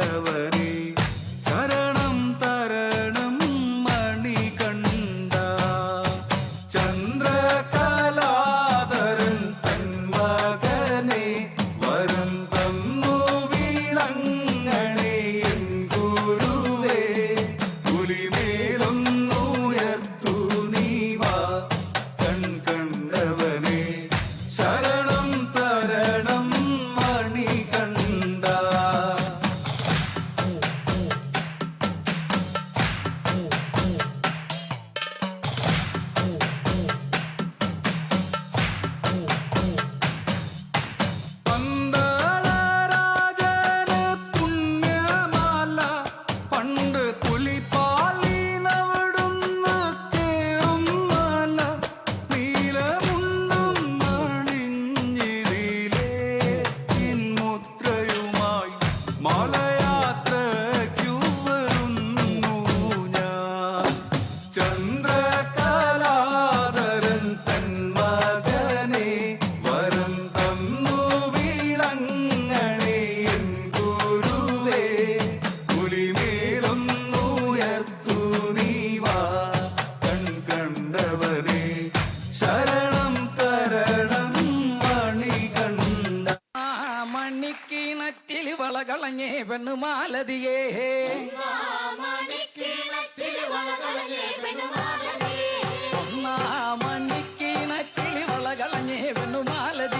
ஆண்டவர் വളകളഞ്ഞേ പെണ്ണുമാലതിയേ ഒന്നാമണിക്കിണക്കിളി വളകളഞ്ഞേ പെണ്ണുമാലതിയേ വളയും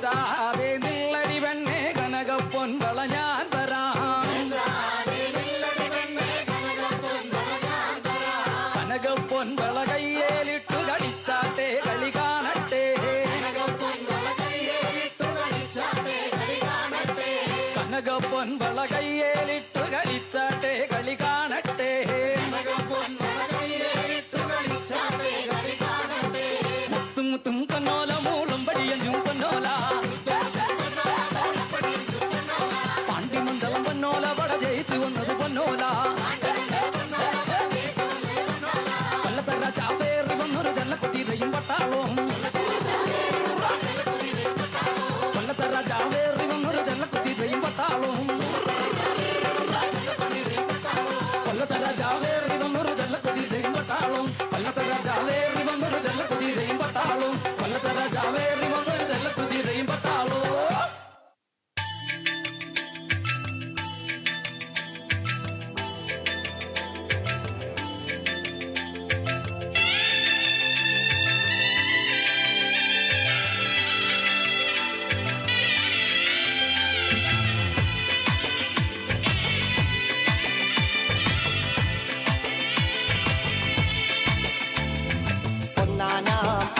சாதே தில்லடிவண்ணே கனக பொன் வளஞான் வரான் கனக பொன் வளகையேலிட்டு கடிச்சாட்டே களி காணட்டே. கனக பொன் வளகையேலிட்டு கடிச்சாட்டே களி காணட்டே. முத்து பணியும் ஜும்பன்னோலா பாண்டி மண்டலம் பன்னோல வட ஜெயிச்சு வந்தது நாம்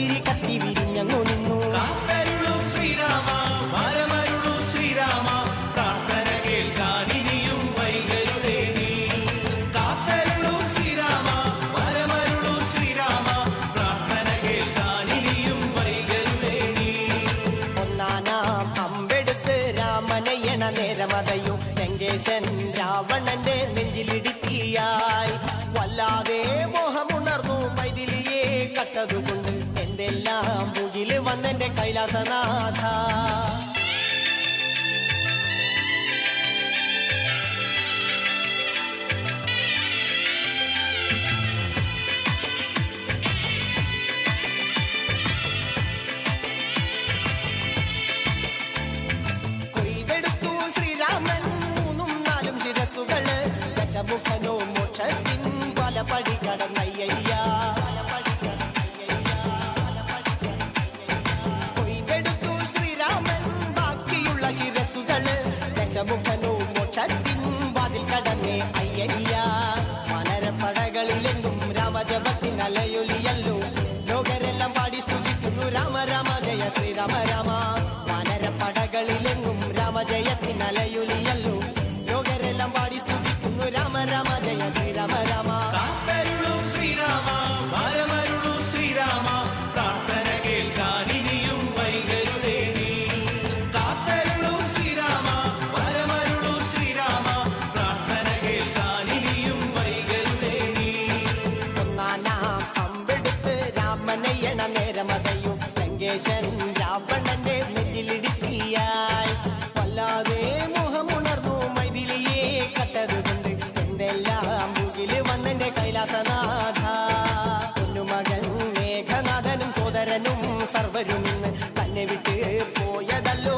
ತಿರಿ ಕತ್ತಿವಿ എല്ലാം മുകിൽ വന്നെന്റെ കൈലാസനാഥ. കൊയ്തെടുത്തു ശ്രീരാമൻ മൂന്നും നാലും ശിരസുകൾ ദശമുഖ ella விட்டு போயதல்லோ